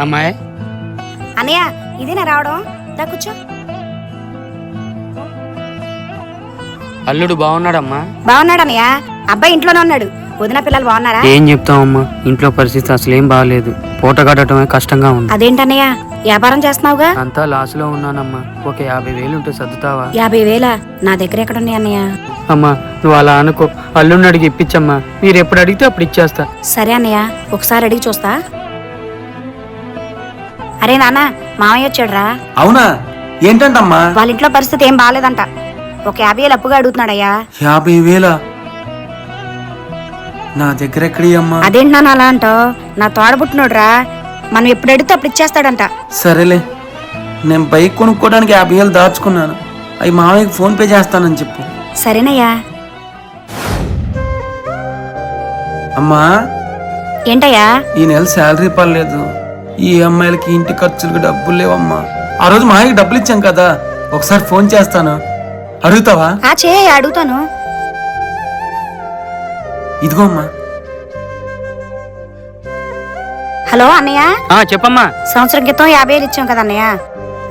అమ్మాయి? అన్నయ్య ఇదేనా రావడం? దా కూర్చో. అల్లుడు బాగున్నాడమ్మా? బాగున్నాడు అన్నయ్య. అబ్బాయి ఇంట్లోనే ఉన్నాడు. వదిన పిల్లలు బాగున్నారా? ఏం చెప్తావమ్మా? ఇంట్లో పరిస్థితి అసలు ఏం బాగాలేదు పూట కట్టడమే కష్టంగా ఉంది. అదేంటన్నయ్య? వ్యాపారం చేస్తున్నావుగా? అంతా లాస్లో ఉన్నానమ్మా. ఒక యాభై వేలు ఉంటే సర్దుతావా? యాభై వేల? నా దగ్గర ఎక్కడ ఉన్నాయి అన్నయ్య? అమ్మా నువ్వు అలా అనుకో. అల్లుడిని అడిగి ఇప్పించమ్మా. మీరు ఎప్పుడు అడిగితే అప్పుడు ఇచ్చేస్తా. సరే అన్నయ్య ఒకసారి అడిగి చూస్తా. అరే నాన్న మామయ్య వచ్చాడురా. అవునా? ఏంటంటమ్మా? వాళ్ళ ఇంట్లో పరిస్థితి ఏం బాగాలేదంట ఒక యాభై వేలు అప్పుగా అడుగుతున్నాడయ్యా. యాభై వేల? నా దగ్గర ఎక్కడి అమ్మా? అదేంటి నాన్న అలా అంటావు? నా తోడబుట్టినోడురా మనం ఎప్పుడు అడిగితే అప్పుడు ఇచ్చేస్తాడంట. సరేలే. నేను బైక్ కొనుక్కోవడానికి యాభై వేలు దాచుకున్నాను. అవి మామయ్యకి ఫోన్ పే చేస్తానని చెప్పు. సరేనయ్యా. అమ్మా? ఏంటయ్యా? ఈ నెల శాలరీ పర్లేదు. ఈ అమ్మాయిలకి ఇంటి ఖర్చులకు డబ్బులు లేవమ్మా. ఆ రోజు మామయ్యకి డబ్బులు ఇచ్చాం కదా ఒకసారి ఫోన్ చేస్తాను. అడుగుతావా? ఆ చే అడుగుతాను. ఇదిగో అమ్మా. హలో అన్నయ్య. ఆ చెప్పమ్మా. సంవత్సరం క్రితం యాభై వేలు ఇచ్చాం కదా అన్నయ్య.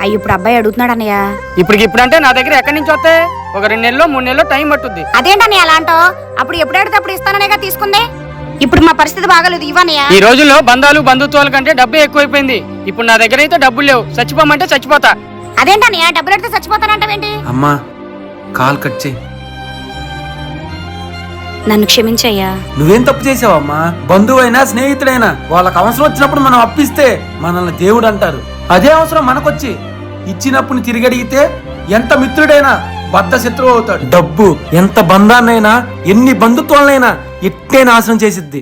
అయ్యి ఇప్పుడు అబ్బాయి అడుగుతున్నాడు అన్నయ్య. ఇప్పటికి ఇప్పుడు అంటే నా దగ్గర ఎక్కడి నుంచి వస్తాయి? ఒక రెండు నెలలు మూడు నెలలు టైం పట్టుద్ది. అదేంటన్నయ్య అలా అంటావు అప్పుడు ఎప్పుడు అడిగితే అప్పుడు ఇస్తాననేగా తీసుకుంది? ఇప్పుడు మా పరిస్థితి బాగాలేదు ఇవ్వనయ్య. ఈ రోజుల్లో బంధాలు బంధుత్వాల కంటే డబ్బే ఎక్కువైపోయింది. ఇప్పుడు నా దగ్గర అయితే డబ్బులు లేవు. చచ్చిపోమంటే చచ్చిపోతా. అదేంటన్నయ్య? డబ్బులు అడిగితే చచ్చిపోతానంటావేంటి? అమ్మా కాల్ కట్ చేయి. నన్ను క్షమించయ్యా. నువ్వేం తప్పు చేసావమ్మా? బంధువైనా స్నేహితుడైనా వాళ్ళకి అవసరం వచ్చినప్పుడు మనం అప్పిస్తే మనల్ని దేవుడు అంటారు. అదే అవసరం మనకొచ్చి. ఇచ్చినప్పుడు తిరిగి అడిగితే ఎంత మిత్రుడైనా భర్త శత్రువు అవుతాడు. డబ్బు ఎంత బంధాన్నైనా ఎన్ని బంధుత్వాలనైనా ఎట్టే నాశనం చేసిద్ది.